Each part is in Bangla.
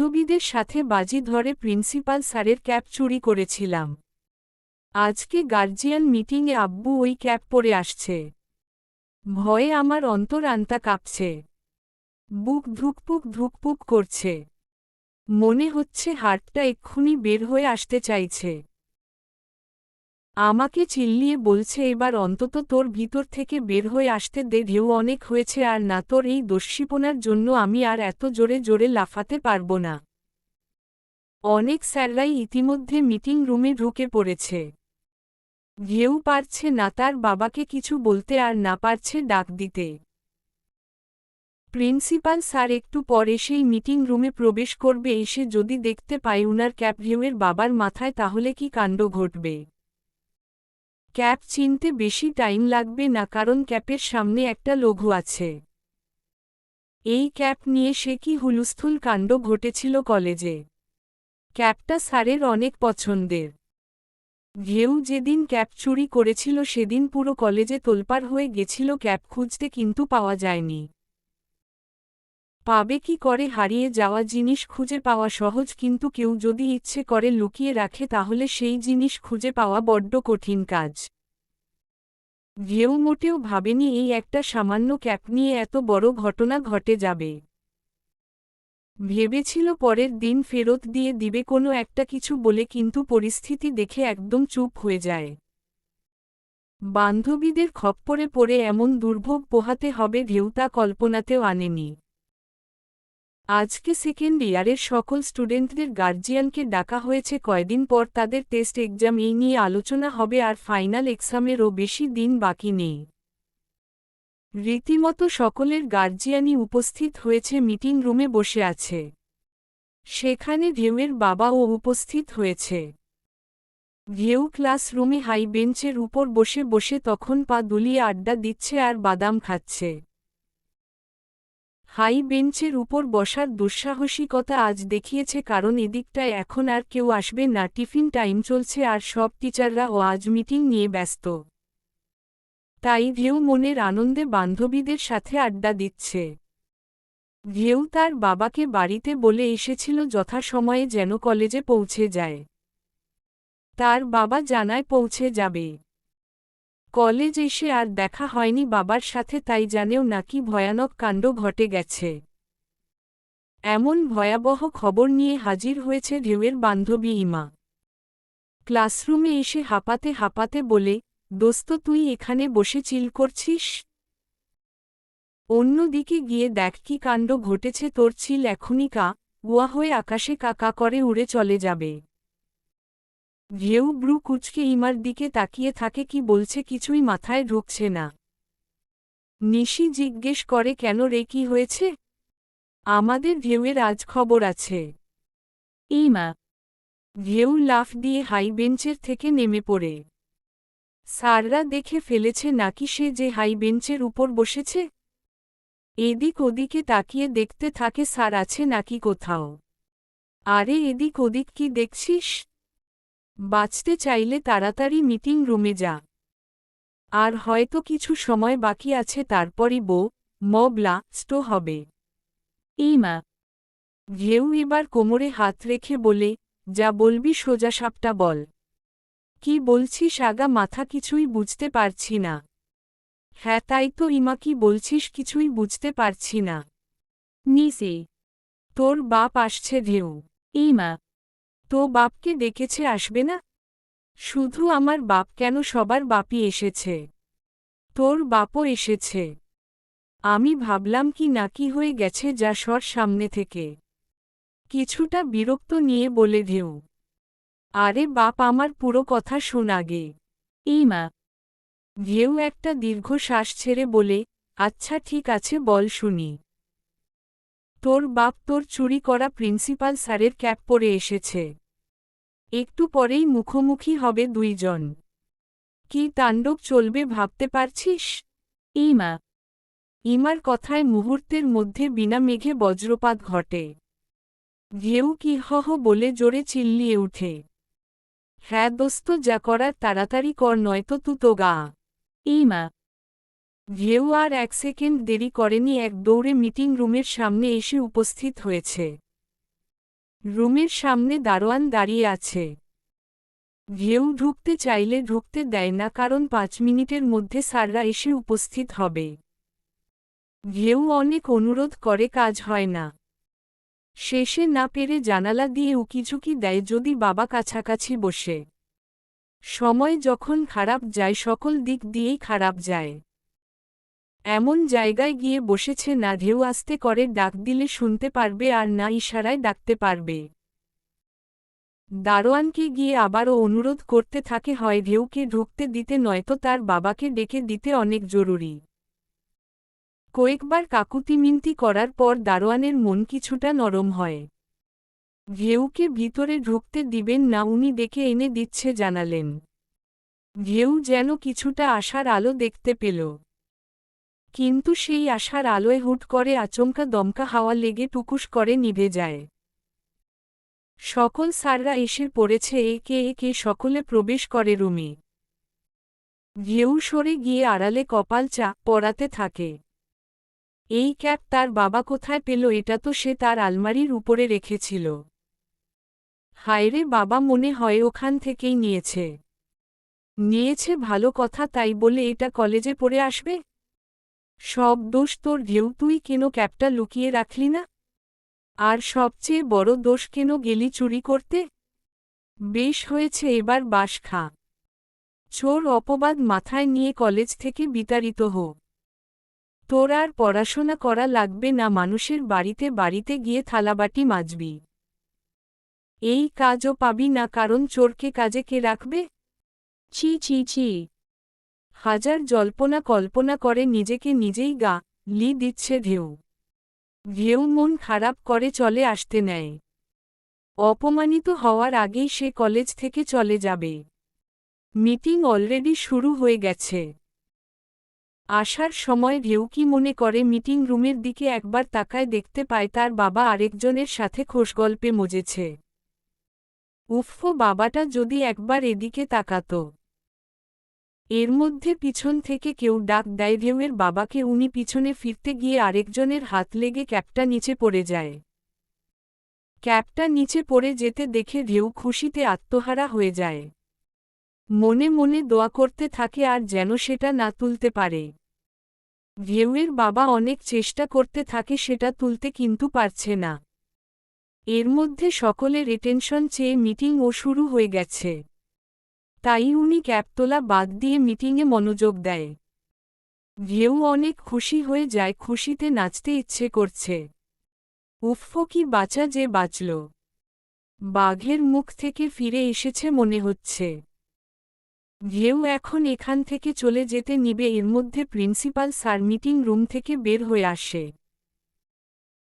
বান্ধবীদের সাথে বাজি ধরে প্রিন্সিপাল স্যারের ক্যাপ চুরি করেছিলাম। আজকে গার্জিয়ান মিটিংয়ে আব্বু ওই ক্যাপ পরে আসছে। ভয়ে আমার অন্তর আন্তা কাঁপছে। বুক ধুকপুক ধুকপুক করছে। মনে হচ্ছে হাটটা এক্ষুনি বের হয়ে আসতে চাইছে। আমাকে চিল্লিয়ে বলছে, এবার অন্তত তোর ভিতর থেকে বের হয়ে আসতে দে, ঢেউ অনেক হয়েছে, আর না তোর এই দস্যিপনার জন্য আমি আর এত জোরে জোরে লাফাতে পারব না। অনেক স্যাররাই ইতিমধ্যে মিটিং রুমে ঢুকে পড়েছে। ঘেউ পারছে না তার বাবাকে কিছু বলতে আর না পারছে ডাক দিতে। প্রিন্সিপাল স্যার একটু পর এসেই মিটিং রুমে প্রবেশ করবে, এসে যদি দেখতে পায় উনার ক্যাপ ঘেউয়ের বাবার মাথায়, তাহলে কি কাণ্ড ঘটবে? ক্যাপ চিনতে বেশি টাইম লাগবে না কারণ ক্যাপের সামনে একটা লঘু আছে। এই ক্যাপ নিয়ে সে কি হুলুস্থুল কাণ্ড ঘটেছিল কলেজে? ক্যাপটা স্যারের অনেক পছন্দের। ঘেউ যেদিন ক্যাপ চুরি করেছিল সেদিন পুরো কলেজে তোলপার হয়ে গেছিল ক্যাপ খুঁজতে কিন্তু পাওয়া যায়নি। পাবে কি করে হারিয়ে যাওয়া জিনিস খুঁজে পাওয়া সহজ, কিন্তু কেউ যদি ইচ্ছে করে লুকিয়ে রাখে তাহলে সেই জিনিস খুঁজে পাওয়া বড্ড কঠিন কাজ। ঘেউ মোটেও ভাবেনি এই একটা সামান্য ক্যাপ নিয়ে এত বড় ঘটনা ঘটে যাবে। ভেবেছিল পরের দিন ফেরত দিয়ে দিবে কোনো একটা কিছু বলে, কিন্তু পরিস্থিতি দেখে একদম চুপ হয়ে যায়। বান্ধবীদের খপ্পরে পড়ে এমন দুর্ভোগ পোহাতে হবে ঢেউতা কল্পনাতেও আনেনি। আজকে সেকেন্ড ইয়ারের সকল স্টুডেন্টদের গার্জিয়ানকে ডাকা হয়েছে, কয়দিন পর তাদের টেস্ট এক্সাম এই নিয়ে আলোচনা হবে আর ফাইনাল এক্সামেরও বেশি দিন বাকি নেই। রীতিমতো সকলের গার্জিয়ানই উপস্থিত হয়েছে মিটিং রুমে বসে আছে। সেখানে ঢেউয়ের বাবাও উপস্থিত হয়েছে। ঘেউ ক্লাসরুমে হাই বেঞ্চের উপর বসে বসে তখন পা দুলিয়ে আড্ডা দিচ্ছে আর বাদাম খাচ্ছে। হাই বেঞ্চের উপর বসার দুঃসাহসিকতা আজ দেখিয়েছে কারণ এদিকটায় এখন আর কেউ আসবে না, টিফিন টাইম চলছে আর সব টিচাররা ও আজ মিটিং নিয়ে ব্যস্ত। তাই ঘেউ মনের আনন্দে বান্ধবীদের সাথে আড্ডা দিচ্ছে। ঘেউ তার বাবাকে বাড়িতে বলে এসেছিল যথাসময়ে যেন কলেজে পৌঁছে যায়। তার বাবা জানায় পৌঁছে যাবে। কলেজ এসে আর দেখা হয়নি বাবার সাথে, তাই জানেও নাকি ভয়ানক কাণ্ড ঘটে গেছে। এমন ভয়াবহ খবর নিয়ে হাজির হয়েছে ঢেউয়ের বান্ধবী ইমা। ক্লাসরুমে এসে হাঁপাতে হাঁপাতে বলে, দোস্ত, তুই এখানে বসে চিল করছিস? অন্যদিকে গিয়ে দেখ কি কাণ্ড ঘটেছে, তোর চিল এখনই কা উয়া হয়ে আকাশে কাকা করে উড়ে চলে যাবে। ঘেউ ব্রু কুচকে ইমার দিকে তাকিয়ে থাকে কি বলছে কিছুই মাথায় ঢুকছে না। নিশি জিজ্ঞেস করে কেন রে কি হয়েছে? আমাদের ঢেউয়ের আজ খবর আছে ইমা ঘেউ লাফ দিয়ে হাই বেঞ্চের থেকে নেমে পড়ে। স্যাররা দেখে ফেলেছে নাকি সে যে হাই বেঞ্চের উপর বসেছে? এদিক ওদিকে তাকিয়ে দেখতে থাকে স্যার আছে নাকি কোথাও। আরে এদিক ওদিক কি দেখছিস? বাঁচতে চাইলে তাড়াতাড়ি মিটিং রুমে যা। আর হয়তো কিছু সময় বাকি আছে তারপরই বো মবলা স্টো হবে। ইমা ঘেউ এবার কোমরে হাত রেখে বলে যা বলবি সোজা সাপটা বল। কি বলছিস আগা মাথা কিছুই বুঝতে পারছি না। হ্যাঁ তাই তো ইমা কি বলছিস কিছুই বুঝতে পারছি না। নিসে। তোর বাপ আসছে ঢেউ ইমা তো বাপকে ডেকেছে আসবে না? শুধু আমার বাপ কেন সবার বাপই এসেছে? তোর বাপও এসেছে। আমি ভাবলাম কি নাকি হয়ে গেছে যা সর সামনে থেকে। কিছুটা বিরক্ত নিয়ে বলে ঢেউ। আরে বাপ আমার পুরো কথা শোন আগে। ইমা ঢেউ একটা দীর্ঘ শ্বাস ছেড়ে বলে আচ্ছা ঠিক আছে বল শুনি। তোর বাপ তোর চুরি করা প্রিন্সিপাল স্যারের ক্যাপ পরে এসেছে। একটু পরেই মুখোমুখি হবে দুইজন। কি তাণ্ডব চলবে ভাবতে পারছিস? ইমা ইমার কথায় মুহূর্তের মধ্যে বিনা মেঘে বজ্রপাত ঘটে। ঘেউ কি হহ বলে জোরে চিল্লিয়ে উঠে। হ্যাঁ দোস্ত, যা করার তাড়াতাড়ি কর, নয়তো তু তো গা। ইমা ঘেউ আর এক সেকেন্ড দেরি করেনি, এক দৌড়ে মিটিং রুমের সামনে এসে উপস্থিত হয়েছে। রুমের সামনে দারোয়ান দাঁড়িয়ে আছে। ঘেউ ঢুকতে চাইলে ঢুকতে দেয় না কারণ পাঁচ মিনিটের মধ্যে স্যাররা এসে উপস্থিত হবে। ঘেউ অনেক অনুরোধ করে কাজ হয় না। শেষে না পেরে জানালা দিয়ে উকিঝুঁকি দেয় যদি বাবা কাছাকাছি বসে। সময় যখন খারাপ যায় সকল দিক দিয়েই খারাপ যায়। এমন জায়গায় গিয়ে বসেছে না ঢেউ আসতে করে ডাক দিলে শুনতে পারবে আর না ইশারায় ডাকতে পারবে। দারোয়ানকে গিয়ে আবারও অনুরোধ করতে থাকে, হয় ঢেউকে ঢুকতে দিতে নয়তো তার বাবাকে ডেকে দিতে অনেক জরুরি। কয়েকবার কাকুতি মিনতি করার পর দারোয়ানের মন কিছুটা নরম হয়। ঘেউকে ভিতরে ঢুকতে দিবেন না, উনি ডেকে এনে দিচ্ছে জানালেন। ঘেউ যেন কিছুটা আশার আলো দেখতে পেল। কিন্তু সেই আশার আলোয় হুট করে আচমকা দমকা হাওয়া লেগে টুকুস করে নিভে যায়। সকল সাররা এসে পড়েছে একে একে সকলে প্রবেশ করে রুমে। ঘেউ সরে গিয়ে আড়ালে কপাল চা পড়াতে থাকে। এই ক্যাপ তার বাবা কোথায় পেল এটা তো সে তার আলমারির উপরে রেখেছিল। হায়রে বাবা মনে হয় ওখান থেকেই নিয়েছে। নিয়েছে ভালো কথা তাই বলে এটা কলেজে পড়ে আসবে? সব দোষ তোর ঢেউ, তুই কেন ক্যাপটা লুকিয়ে রাখলি না? আর সবচেয়ে বড় দোষ কেন গেলি চুরি করতে? বেশ হয়েছে, এবার বাস খা। চোর অপবাদ মাথায় নিয়ে কলেজ থেকে বিতাড়িত হো। তোর আর পড়াশোনা করা লাগবে না, মানুষের বাড়িতে বাড়িতে গিয়ে থালাবাটি মাজবি। এই কাজও পাবি না, কারণ চোরকে কাজে কে রাখবে? ছি ছি ছি। হাজার জল্পনা কল্পনা করে নিজেকে নিজেই গা, লি দিচ্ছে ঢেউ। ঢেউ মন খারাপ করে চলে আসতে নেয়। অপমানিত হওয়ার আগেই সে কলেজ থেকে চলে যাবে। মিটিং অলরেডি শুরু হয়ে গেছে। আসার সময় ঢেউ কি মনে করে মিটিং রুমের দিকে একবার তাকায় দেখতে পায় তার বাবা আরেকজনের সাথে খোশগল্পে মজেছে। উফফো, বাবাটা যদি একবার এদিকে তাকাত। এর মধ্যে পিছন থেকে কেউ ডাক দেয়, ঢেউয়ের বাবাকে উনি পিছনে ফিরতে গিয়ে আরেকজনের হাত লেগে ক্যাপটা নিচে পড়ে যায়। ক্যাপটা নিচে পড়ে যেতে দেখে ঢেউ খুশিতে আত্মহারা হয়ে যায়। মনে মনে দোয়া করতে থাকে, আর যেন সেটা না তুলতে পারে। ঢেউয়ের বাবা অনেক চেষ্টা করতে থাকে, সেটা তুলতে কিন্তু পারছে না। এর মধ্যে সকলের রিটেনশন চেয়ে মিটিংও শুরু হয়ে গেছে। তাই উনি ক্যাপ তোলা বাদ দিয়ে মিটিংয়ে মনোযোগ দেয়। ঢেউ অনেক খুশি হয়ে যায়, খুশিতে নাচতে ইচ্ছে করছে। উফফো কি বাঁচা যে বাঁচল বাঘের মুখ থেকে ফিরে এসেছে মনে হচ্ছে। ঘেউ এখন এখান থেকে চলে যেতে নিবে, এর মধ্যে প্রিন্সিপাল স্যার মিটিং রুম থেকে বের হয়ে আসে।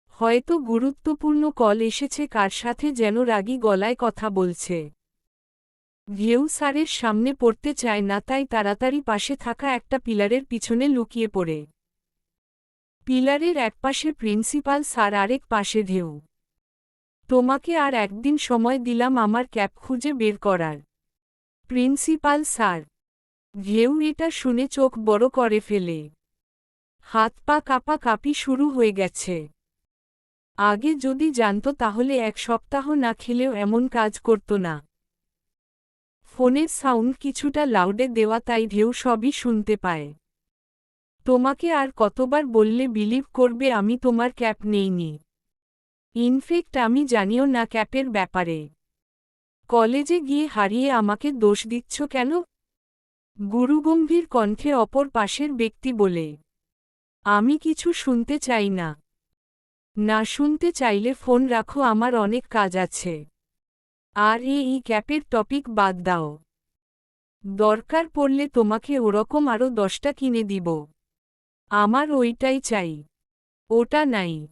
হয়তো গুরুত্বপূর্ণ কল এসেছে কার সাথে যেন রাগী গলায় কথা বলছে। ঘেউ স্যারের সামনে পড়তে চায় না, তাই তাড়াতাড়ি পাশে থাকা একটা পিলারের পিছনে লুকিয়ে পড়ে। পিলারের একপাশে প্রিন্সিপাল স্যার, আরেক পাশে ঢেউ তোমাকে আর একদিন সময় দিলাম আমার ক্যাপ খুঁজে বের করার। প্রিন্সিপাল স্যার, ঘেউ এটা শুনে চোখ বড় করে ফেলে। হাত পা কাপা কাপি শুরু হয়ে গেছে। আগে যদি জানত তাহলে এক সপ্তাহ না খেলেও এমন কাজ করত না। ফোনের সাউন্ড কিছুটা লাউডে দেওয়া তাই ঢেউ সবই শুনতে পায়। তোমাকে আর কতবার বললে বিলিভ করবে আমি তোমার ক্যাপ নেইনি। ইনফেক্ট আমি জানিও না ক্যাপের ব্যাপারে। কলেজে গিয়ে হারিয়ে আমাকে দোষ দিচ্ছ কেন? গুরুগম্ভীর কণ্ঠে অপর পাশের ব্যক্তি বলে, আমি কিছু শুনতে চাই না। না শুনতে চাইলে ফোন রাখো, আমার অনেক কাজ আছে। আর এই ক্যাপের টপিক বাদ দাও। দরকার পড়লে তোমাকে ওরকম আরও দশটা কিনে দিব। আমার ওইটাই চাই। ওটা নাই।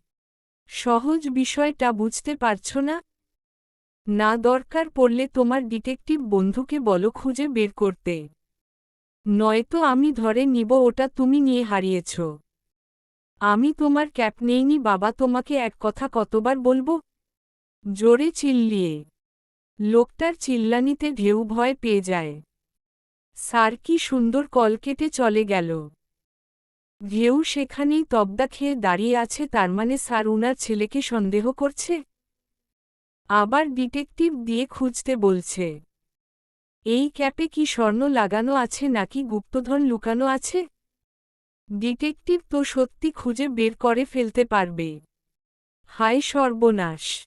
সহজ বিষয়টা বুঝতে পারছ না? না দরকার পড়লে তোমার ডিটেকটিভ বন্ধুকে বলো খুঁজে বের করতে। নয়তো আমি ধরে নিব ওটা তুমি নিয়ে হারিয়েছ। আমি তোমার ক্যাপ নেইনি বাবা তোমাকে এক কথা কতবার বলব? জোরে চিল্লিয়ে। লোকটার চিল্লানিতে ঢেউ ভয় পেয়ে যায়। স্যার কি সুন্দর কল কেটে চলে গেল। ঢেউ সেখানেই তবদা খেয়ে দাঁড়িয়ে আছে, তার মানে স্যার উনার ছেলেকে সন্দেহ করছে? আবার ডিটেকটিভ দিয়ে খুঁজতে বলছে। এই ক্যাপে কি স্বর্ণ লাগানো আছে নাকি গুপ্তধন লুকানো আছে? ডিটেকটিভ তো সত্যি খুঁজে বের করে ফেলতে পারবে। হায় সর্বনাশ!